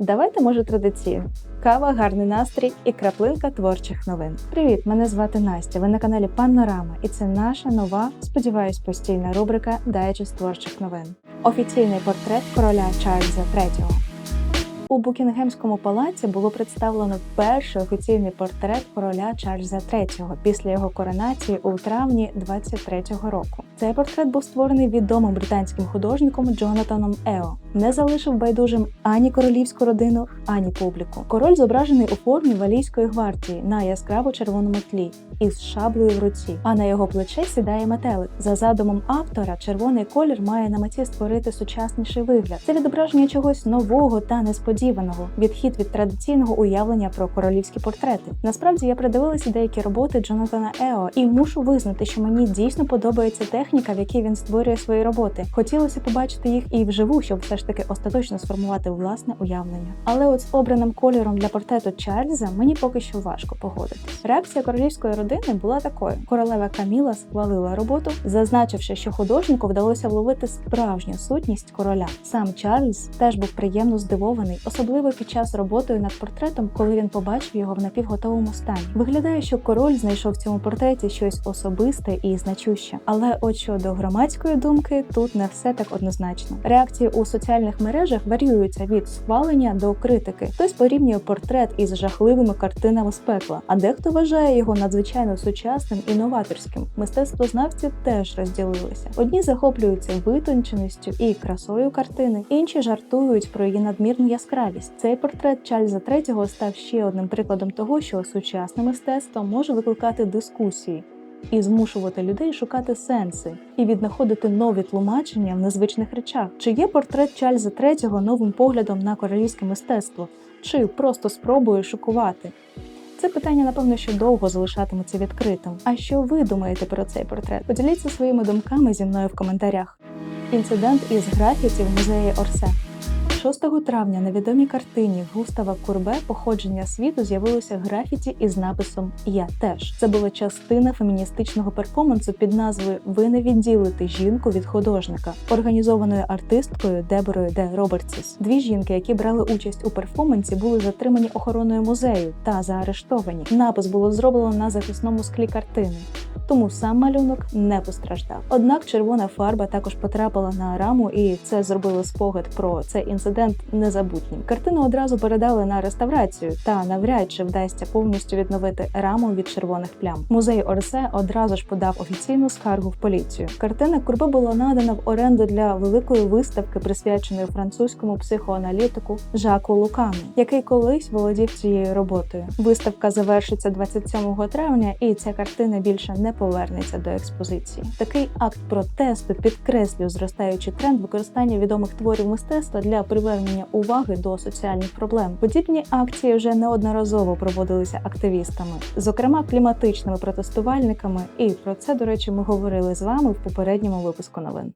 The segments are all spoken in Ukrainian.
Давайте, може, традиційно. Кава, гарний настрій і краплинка творчих новин. Привіт, мене звати Настя. Ви на каналі Панорама, і це наша нова, сподіваюсь, постійна рубрика Дайджест творчих новин. Офіційний портрет короля Чарльза III. У Букінгемському палаці було представлено перший офіційний портрет короля Чарльза III після його коронації у травні 23-го року. Цей портрет був створений відомим британським художником Джонатаном Ео. Не залишив байдужим ані королівську родину, ані публіку. Король зображений у формі валійської гвардії на яскраво червоному тлі із шаблею в руці, а на його плече сідає метелик. За задумом автора, червоний колір має на меті створити сучасніший вигляд. Це відображення чогось нового та несподіваного, відхід від традиційного уявлення про королівські портрети. Насправді я придивилася деякі роботи Джонатана Ео і мушу визнати, що мені дійсно подобається техніка, в якій він створює свої роботи. Хотілося побачити їх і вживу, щоб все ж таки остаточно сформувати власне уявлення. Але от з обраним кольором для портрету Чарльза мені поки що важко погодитись. Реакція королівської родини була такою: королева Каміла схвалила роботу, зазначивши, що художнику вдалося вловити справжню сутність короля. Сам Чарльз теж був приємно здивований, особливо під час роботи над портретом, коли він побачив його в напівготовому стані. Виглядає, що король знайшов в цьому портреті щось особисте і значуще. Але от щодо громадської думки, тут не все так однозначно. Реакції у соціальних мережах варіюються від схвалення до критики. Хтось порівнює портрет із жахливими картинами з пекла, а дехто вважає його надзвичайно сучасним і новаторським. Мистецтвознавці теж розділилися. Одні захоплюються витонченістю і красою картини, інші жартують про її надмірну яскравість. Цей портрет Чарльза III став ще одним прикладом того, що сучасне мистецтво може викликати дискусії. І змушувати людей шукати сенси і віднаходити нові тлумачення в незвичних речах. Чи є портрет Чарльза III новим поглядом на королівське мистецтво, чи просто спробує шокувати? Це питання, напевно, що довго залишатиметься відкритим. А що ви думаєте про цей портрет? Поділіться своїми думками зі мною в коментарях. Інцидент із графіті в музеї Орсе. 6 травня на відомій картині Густава Курбе походження світу з'явилося графіті із написом Я теж. Це була частина феміністичного перформансу під назвою Ви не відділите жінку від художника, організованою артисткою Деборою Де Робертсіс. Дві жінки, які брали участь у перформансі, були затримані охороною музею та заарештовані. Напис було зроблено на захисному склі картини. Тому сам малюнок не постраждав. Однак червона фарба також потрапила на раму, і це зробило спогад про цей інцидент незабутнім. Картину одразу передали на реставрацію, та навряд чи вдасться повністю відновити раму від червоних плям. Музей Орсе одразу ж подав офіційну скаргу в поліцію. Картина Курбе була надана в оренду для великої виставки, присвяченої французькому психоаналітику Жаку Лукану, який колись володів цією роботою. Виставка завершиться 27 травня, і ця картина більше не повернеться до експозиції. Такий акт протесту підкреслює зростаючий тренд використання відомих творів мистецтва для привернення уваги до соціальних проблем. Подібні акції вже неодноразово проводилися активістами, зокрема кліматичними протестувальниками. І про це, до речі, ми говорили з вами в попередньому випуску новин.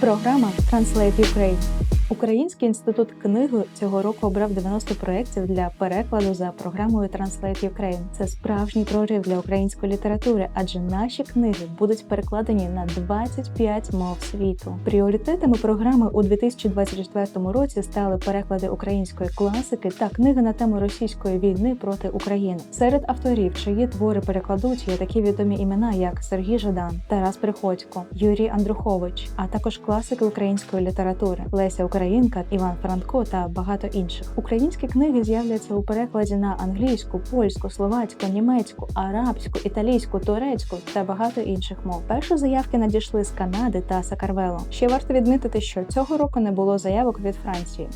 Програма Translate Ukraine. Український інститут книги цього року обрав 90 проєктів для перекладу за програмою Translate Ukraine. Це справжній прорив для української літератури, адже наші книги будуть перекладені на 25 мов світу. Пріоритетами програми у 2024 році стали переклади української класики та книги на тему російської війни проти України. Серед авторів, чиї твори перекладуть, є такі відомі імена, як Сергій Жадан, Тарас Приходько, Юрій Андрухович, а також класики української літератури Леся Українка, Іван Франко та багато інших. Українські книги з'являться у перекладі на англійську, польську, словацьку, німецьку, арабську, італійську, турецьку та багато інших мов. Перші заявки надійшли з Канади та Сакарвело. Ще варто відмітити, що цього року не було заявок від Франції.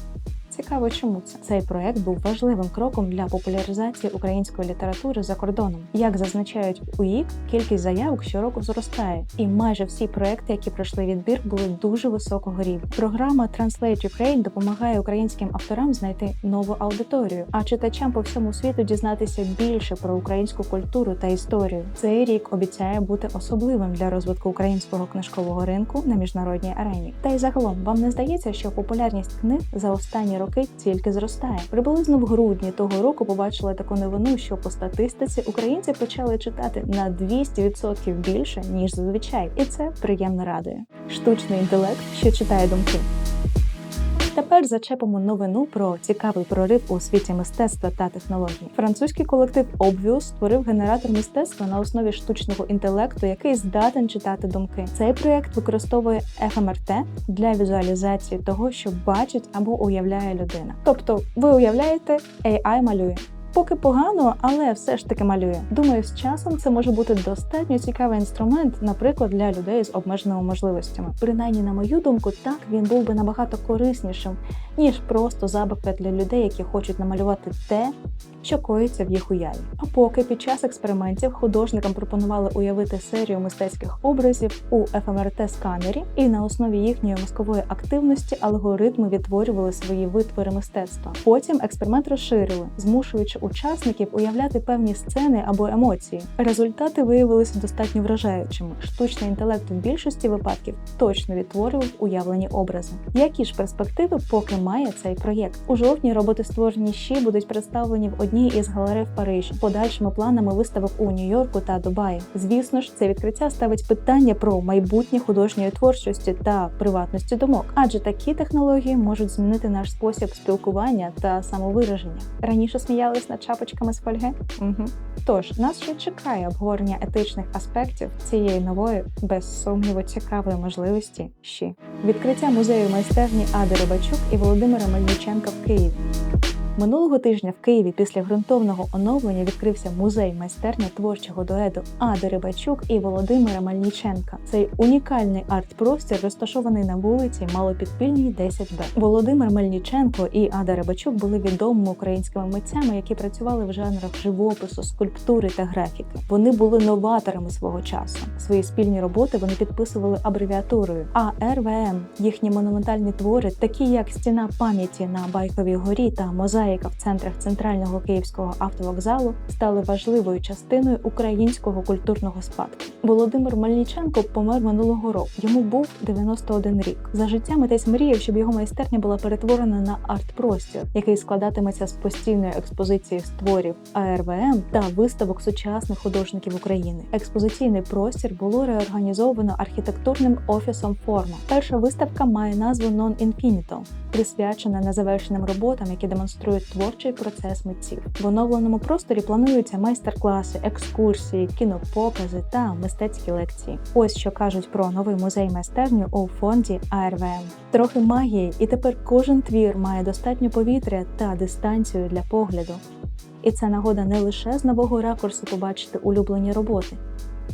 Цікаво, чому це цей проект був важливим кроком для популяризації української літератури за кордоном. Як зазначають УІК, кількість заявок щороку зростає, і майже всі проекти, які пройшли відбір, були дуже високого рівня. Програма Translate Ukraine допомагає українським авторам знайти нову аудиторію, а читачам по всьому світу дізнатися більше про українську культуру та історію. Цей рік обіцяє бути особливим для розвитку українського книжкового ринку на міжнародній арені. Та й загалом вам не здається, що популярність книг за останні роки тільки зростає. Приблизно в грудні того року побачила таку новину, що по статистиці українці почали читати на 200% більше ніж зазвичай, і це приємно радує. Штучний інтелект, що читає думки. Тепер зачепимо новину про цікавий прорив у світі мистецтва та технологій. Французький колектив Obvious створив генератор мистецтва на основі штучного інтелекту, який здатен читати думки. Цей проєкт використовує ФМРТ для візуалізації того, що бачить або уявляє людина. Тобто, ви уявляєте, AI малює. Поки погано, але все ж таки малює. Думаю, з часом це може бути достатньо цікавий інструмент, наприклад, для людей з обмеженими можливостями. Принаймні, на мою думку, так він був би набагато кориснішим, ніж просто забавка для людей, які хочуть намалювати те, що коїться в їх уяві. А поки під час експериментів художникам пропонували уявити серію мистецьких образів у fmrt сканері і на основі їхньої мозкової активності алгоритми відтворювали свої витвори мистецтва. Потім експеримент розширили, змушуючи учасників уявляти певні сцени або емоції. Результати виявилися достатньо вражаючими. Штучний інтелект в більшості випадків точно відтворював уявлені образи. Які ж перспективи поки має цей проєкт? У жовтні роботи створені ще будуть представлені в одній із галерей в Парижі, подальшими планами виставок у Нью-Йорку та Дубаї. Звісно ж, це відкриття ставить питання про майбутнє художньої творчості та приватності думок, адже такі технології можуть змінити наш спосіб спілкування та самовираження. Раніше сміялись над шапочками з фольги? Угу. Тож нас ще чекає обговорення етичних аспектів цієї нової, без сумніву, цікавої можливості. Ще відкриття музею майстерні Ади Рибачук і Володимира Мельниченка в Києві. Минулого тижня в Києві після ґрунтовного оновлення відкрився музей майстерня творчого дуету Ади Рибачук і Володимира Мальніченка. Цей унікальний арт-простір розташований на вулиці Малопідпільній 10Б. Володимир Мельніченко і Ада Рибачук були відомими українськими митцями, які працювали в жанрах живопису, скульптури та графіки. Вони були новаторами свого часу. Свої спільні роботи вони підписували абревіатурою АРВМ. Їхні монументальні твори, такі як стіна пам'яті на Байковій горі та мозаїка в центрах центрального київського автовокзалу, стали важливою частиною українського культурного спадку. Володимир Мельниченко помер минулого року. Йому був 91 рік. За життя митець мріяв, щоб його майстерня була перетворена на арт-простір, який складатиметься з постійної експозиції створів АРВМ та виставок сучасних художників України. Експозиційний простір було реорганізовано архітектурним офісом Форма. Перша виставка має назву Non Infinito, присвячена незавершеним роботам, які демонструють творчий процес митців. В оновленому просторі плануються майстер-класи, екскурсії, кінопокази та мистецькі лекції. Ось що кажуть про новий музей майстерню у фонді АРВМ. Трохи магії, і тепер кожен твір має достатньо повітря та дистанцію для погляду. І це нагода не лише з нового ракурсу побачити улюблені роботи,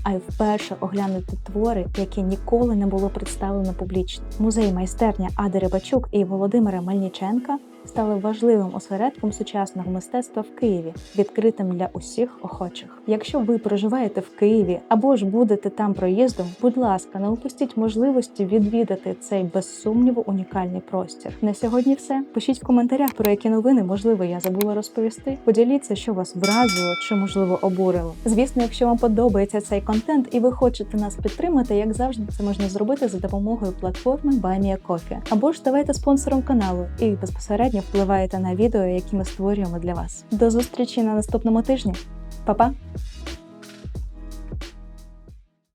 а й вперше оглянути твори, які ніколи не було представлено публічно. Музей майстерня Ади Рибачук і Володимира Мельниченка стали важливим осередком сучасного мистецтва в Києві, відкритим для усіх охочих. Якщо ви проживаєте в Києві або ж будете там проїздом, будь ласка, не упустіть можливості відвідати цей без сумніву унікальний простір. На сьогодні все. Пишіть в коментарях, про які новини можливо я забула розповісти. Поділіться, що вас вразило чи можливо обурило. Звісно, якщо вам подобається цей контент і ви хочете нас підтримати, як завжди, це можна зробити за допомогою платформи BuyMeACoffee. або ж ставайте спонсором каналу і безпосередньо впливаєте на відео, які ми створюємо для вас. До зустрічі на наступному тижні. Па-па!